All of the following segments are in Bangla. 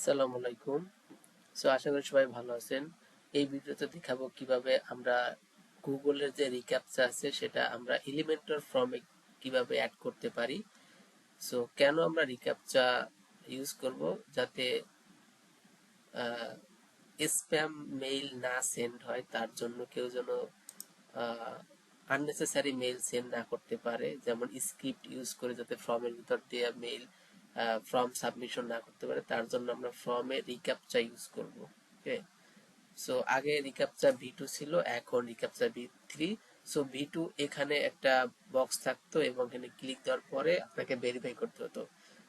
আসসালামু আলাইকুম। সো আশা করি সবাই ভালো আছেন। এই ভিডিওতে দেখাবো কীভাবে আমরা গুগলের যে রিক্যাপচা আছে, সেটা আমরা এলিমেন্টর ফর্মে কীভাবে অ্যাড করতে পারি। সো কেন আমরা রিক্যাপচা ইউজ করব? যাতে স্প্যাম মেইল না সেন্ড হয়, তার জন্য কেউ যেন আননেসেসারি মেইল সেন্ড না করতে পারে। যেমন স্ক্রিপ্ট ইউজ করে যাতে ফর্মের ভিতর দিয়ে মেইল ফর্ম সাবমিশন না করতে পারে, তার জন্য আমরা ফর্মে রিক্যাপচা ইউজ করব ওকে সো আগে রিক্যাপচা ভি টু ছিল, এখন reCAPTCHA V three so V two এখানে একটা বক্স থাকতো এবং এখানে ক্লিক দেওয়ার পরে আপনাকে ভেরিফাই করতে হতো।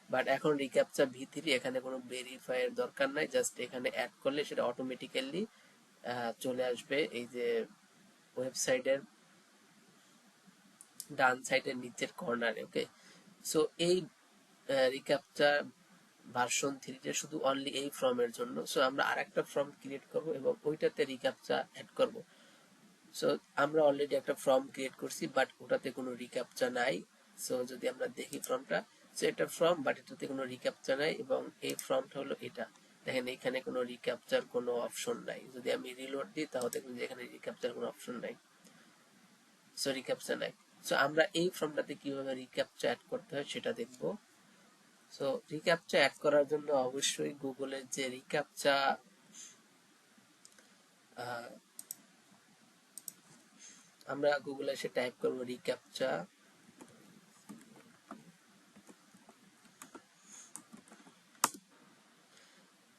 বাট এখন রিক্যাপচা ভি থ্রি এখানে কোনো ভেরিফাই এর দরকার নাই জাস্ট এখানে অ্যাড করলে সেটা অটোমেটিক্যালি চলে আসবে এই যে ওয়েবসাইটের ডান সাইডের নিচের কর্নারে ওকে সো এই রিক্যাপচার ভার্সন থ্রিতে শুধু অনলি এই ফর্মের জন্য। সো আমরা আরেকটা ফর্ম ক্রিয়েট করব এবং ওইটাতে রিক্যাপচা অ্যাড করব। সো আমরা অলরেডি একটা ফর্ম ক্রিয়েট করছি বাট ওটাতে কোনো রিক্যাপচা নাই। সো যদি আমরা দেখি ফর্মটা সো এটা ফর্ম বাট এটাতে কোনো রিক্যাপচা নাই এবং এই ফর্মটা হলো এটা। দেখেন, এখানে কোনো রিক্যাপচার কোনো অপশন নাই। যদি আমি রিলোড দিই, তাহলে দেখবেন যে এখানে রিক্যাপচার কোনো অপশন নাই। সো রিক্যাপচা নাই। সো আমরা এই ফর্মটাতে কীভাবে রিক্যাপচা অ্যাড করতে হয়, সেটা দেখব। সো রিক্যাপচা অ্যাড করার জন্য অবশ্যই গুগলের যে রিক্যাপচা আমরা গুগলে এসে টাইপ করব রিক্যাপচা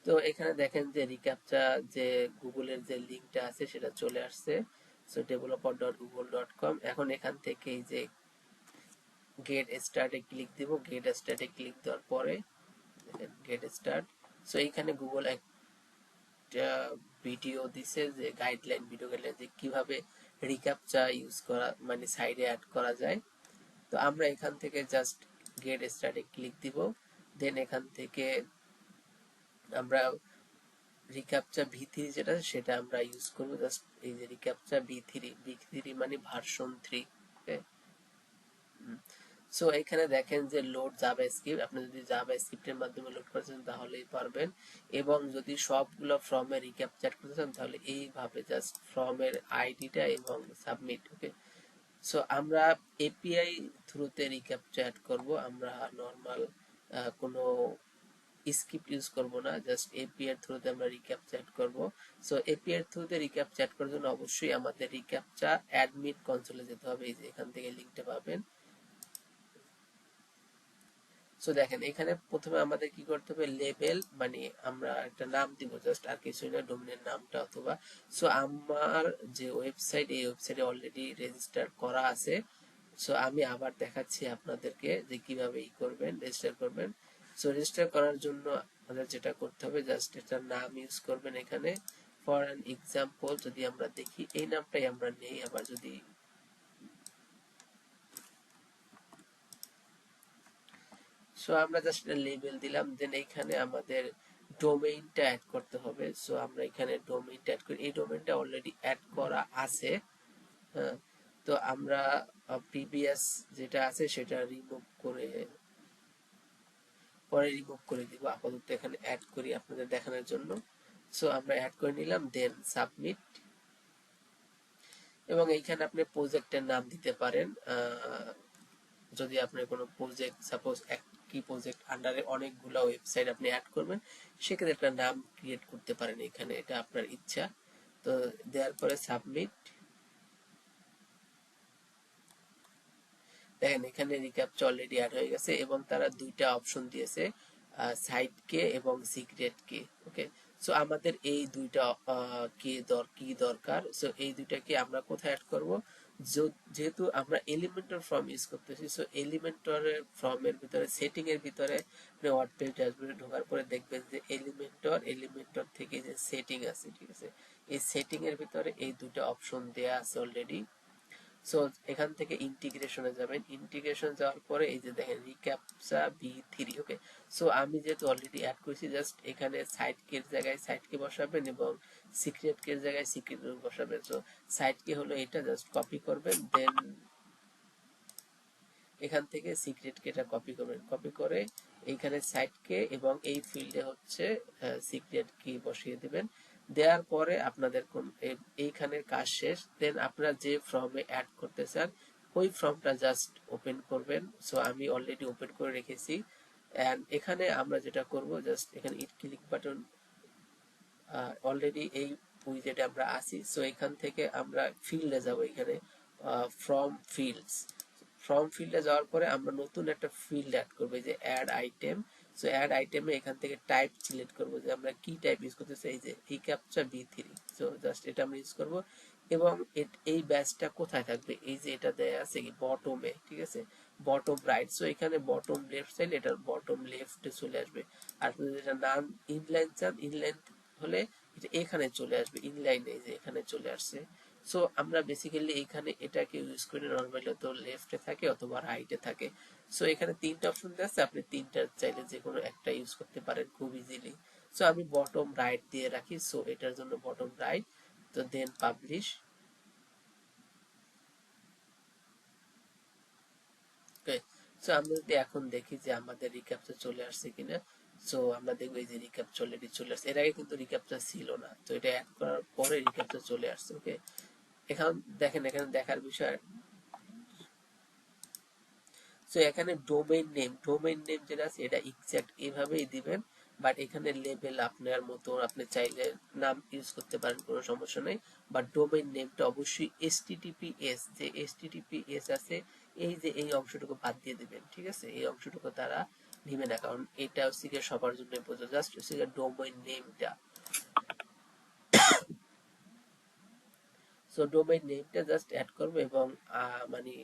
তো এখানে দেখেন যে রিক্যাপচা যে গুগলের যে লিংকটা আছে সেটা চলে আসছে। So developer dot Google dot com এখন এখান থেকে এই যে গেট স্টার্টে ক্লিক দিব গেট স্টার্টে ক্লিক দেওয়ার পরে গেট স্টার্ট সো এইখানে গুগল একটা ভিডিও দিছে যে গাইডলাইন ভিডিও গাইডলাইন যে কীভাবে রিক্যাপচা ইউজ করা মানে সাইডে অ্যাড করা যায়। তো আমরা এখান থেকে জাস্ট গেট স্টার্টে ক্লিক দিব। দেন এখান থেকে আমরা রিক্যাপচা ভি থ্রি যেটা, সেটা আমরা ইউজ করব। জাস্ট এই যে reCAPTCHA V three V three মানে ভার্সন থ্রি সো এখানে দেখেন যে লোড জাভা স্ক্রিপ্ট আপনি যদি জাভা স্ক্রিপ্টের মাধ্যমে লোড করেছেন তাহলেই পারবেন। এবং যদি সবগুলো ফর্মে রিক্যাপচার করতে চান, তাহলে এইভাবে জাস্ট ফর্মের আইডিটা এবং সাবমিট ওকে সো আমরা এপিআই থ্রুতে রিক্যাপচার করব। আমরা নর্মাল কোনো স্ক্রিপ্ট ইউজ করব না জাস্ট এপিআই থ্রুতে আমরা রিক্যাপচার করব। সো এপিআই থ্রুতে রিক্যাপচার করার জন্য অবশ্যই আমাদের রিক্যাপচা অ্যাডমিট কনসোলে যেতে হবে। এই যে এখান থেকে লিংকটা পাবেন। সো দেখেন, এখানে প্রথমে আমাদের কি করতে হবে? লেবেল মানে আমরা একটা নাম দিব জাস্ট আর কিছুই না ডোমেনের নামটা অথবা। সো আমার যে ওয়েবসাইট এই ওয়েবসাইটে অলরেডি রেজিস্টার করা আছে। সো আমি আবার দেখাচ্ছি আপনাদেরকে যে কীভাবে ই করবেন রেজিস্টার করবেন। সো রেজিস্টার করার জন্য আমাদের যেটা করতে হবে জাস্ট এটার নাম ইউজ করবেন এখানে। ফর অ্যান এক্সাম্পল যদি আমরা দেখি, এই নামটাই আমরা নেই, আবার যদি সো আমরা জাস্ট একটা লেবেল দিলাম দেন এখানে আমাদের ডোমেইনটা অ্যাড করতে হবে। সো আমরা এখানে ডোমেইনটা অ্যাড করি। এই ডোমেইনটা অলরেডি অ্যাড করা আছে। হ্যাঁ তো আমরা প্রিভিয়াস যেটা আছে সেটা রিমুভ করে, পরে রিমুভ করে দিব। আপাতত এখানে অ্যাড করি আপনাদের দেখানোর জন্য। সো আমরা অ্যাড করে নিলাম দেন সাবমিট এবং এইখানে আপনি প্রজেক্টের নাম দিতে পারেন। যদি আপনার কোনো প্রজেক্ট সাপোজ এক কি প্রজেক্ট আন্ডারে অনেকগুলো ওয়েবসাইট আপনি অ্যাড করবেন, সেক্ষেত্রে একটা নাম ক্রিয়েট করতে পারেন এখানে, এটা আপনার ইচ্ছা। তো দেওয়ার পরে সাবমিট দেখেন, এখানে রিক্যাপচা অলরেডি অ্যাড হয়ে গেছে এবং তারা দুইটা অপশন দিয়েছে সাইট কে এবং সিক্রেট কে ওকে সো আমাদের এই দুইটা কে দর, কি দরকার? সো এই দুইটাকে আমরা কোথায় অ্যাড করব? যেহেতু আমরা এলিমেন্টর ফর্ম ইউজ করতেছি সো এলিমেন্টরের ফর্মের ভিতরে সেটিং এর ভিতরে আপনি ওয়ার্ডপ্রেস ড্যাশবোর্ডে ঢোকার পরে দেখবেন যে এলিমেন্টর এলিমেন্টর থেকে যে সেটিং আছে, ঠিক আছে? এই সেটিং এর ভিতরে এই দুটো অপশন দেয়া আছে অলরেডি সো এখান থেকে ইন্টিগ্রেশনে যাবেন। ইন্টিগ্রেশন যাওয়ার পরে এই যে দেখেন reCAPTCHA V three okay so আমি যেহেতু অলরেডি অ্যাড করেছি জাস্ট এখানে সাইড কের জায়গায় সাইড কে বসাবেন এবং সিক্রেট কের জায়গায় সিক্রেট বসাবেন। সো সাইড কে হলো এটা জাস্ট কপি করবেন দেন এখান থেকে সিক্রেট কেটা কপি করবেন। কপি করে এইখানে সাইট কে এবং এই ফিল্ডে হচ্ছে সিক্রেট কি বসিয়ে দিবেন। দেওয়ার পরে আপনাদের কোন, এই- এইখানের কাজ শেষ। দেন আপনারা যে ফর্মে অ্যাড করতে চান, ওই ফর্মটা জাস্ট ওপেন করবেন। সো আমি অলরেডি ওপেন করে রেখেছি। এন্ড এখানে আমরা যেটা করব জাস্ট এখানে ইট ক্লিক বাটন অলরেডি এই উইজেটে আমরা আছি। সো এখান থেকে আমরা ফিল্ডে যাব এখানে ফ্রম ফিল্ডস ফ্রম ফিল্ডে যাওয়ার পরে আমরা নতুন একটা ফিল্ড অ্যাড করব যে অ্যাড আইটেম সো অ্যাড আইটেমে এখান থেকে টাইপ সিলেক্ট করব, যে আমরা কি টাইপ ইউজ করতে চাই যে এই ক্যাপচা বি সো জাস্ট এটা আমরা ইউজ করব। এবং এই ব্যাচটা কোথায় থাকবে? এই যে এটা দেয়া আছে বটমে ঠিক আছে? বটম রাইট সো এখানে বটম লেফট সাইড এটার বটম লেফটে চলে আসবে। আর যদি এটা নাম ইনলাইন চান ইনলাইন হলে এটা এখানে চলে আসবে ইনলাইন এই যে এখানে চলে আসছে। সো আমরা বেসিক্যালি এখানে এটাকে ইউজ করি নর্মালি তো লেফটে থাকে অথবা রাইটে থাকে। সো এখানে তিনটা অপশন দেওয়া আছে, আপনি তিনটা চাইলে যে কোনো একটা ইউজ করতে পারেন খুব ইজিলি সো আমি বটম রাইট দিয়ে রাখি সো এটার জন্য বটম রাইট তো দেন পাবলিশ ওকে সো আমরা যদি এখন দেখি যে আমাদের রিক্যাপচা চলে আসছে কিনা সো আমরা দেখব এই যে রিক্যাপচা অলরেডি চলে আসছে। এর আগে কিন্তু রিক্যাপচা ছিল না। তো এটা অ্যাড করার পরে রিক্যাপচা চলে আসছে ওকে এখন দেখেন, এখানে দেখার বিষয়। সো এখানে ডোমেইন নেম ডোমেইন নেম যেটা আছে, এটা এক্সাক্ট এইভাবেই দিবেন। বাট এখানে লেভেল আপনার মতো আপনি চাইলে নাম ইউজ করতে পারেন, কোনো সমস্যা নেই। বাট ডোমেইন নেমটা অবশ্যই এসটিটিপিএস যে এসটিটিপিএস আছে, এই যে এই অংশটুকু বাদ দিয়ে দিবেন, ঠিক আছে? এই অংশটুকু তারা নিবে না, কারণ এটা হচ্ছে গিয়ে সবার জন্য প্রযোজ্য। জাস্ট হচ্ছে ডোমেইন নেমটা সো ডোমেইন নেমটা জাস্ট অ্যাড করব এবং মানে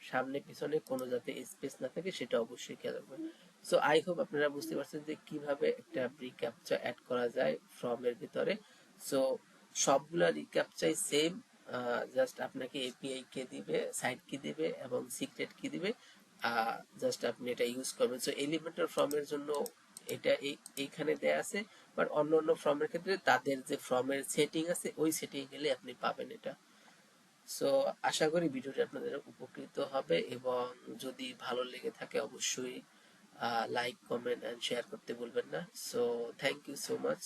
সামনে, পিছনে কোনো যাতে স্পেস না থাকে, সেটা অবশ্যই খেয়াল রাখবেন। সো আই হোপ আপনারা বুঝতে পারছেন যে কীভাবে একটা রিক্যাপচা অ্যাড করা যায় ফর্মের ভিতরে। সো সবগুলা রিক্যাপচাই সেম জাস্ট আপনাকে এপিআই কে দিবে সাইট কি দিবে এবং সিক্রেট কি দিবে। জাস্ট আপনি এটা ইউজ করবেন। সো এলিমেন্টাল ফর্মের জন্য এটা এই- এইখানে দেয়া আছে। বাট অন্য অন্য ফর্মের ক্ষেত্রে তাদের যে ফর্মের সেটিং আছে, ওই সেটিং গেলে আপনি পাবেন এটা। সো আশা করি ভিডিওটি আপনাদের উপকৃত হবে এবং যদি ভালো লেগে থাকে অবশ্যই লাইক কমেন্ট এন্ড শেয়ার করতে ভুলবেন না। So thank you so much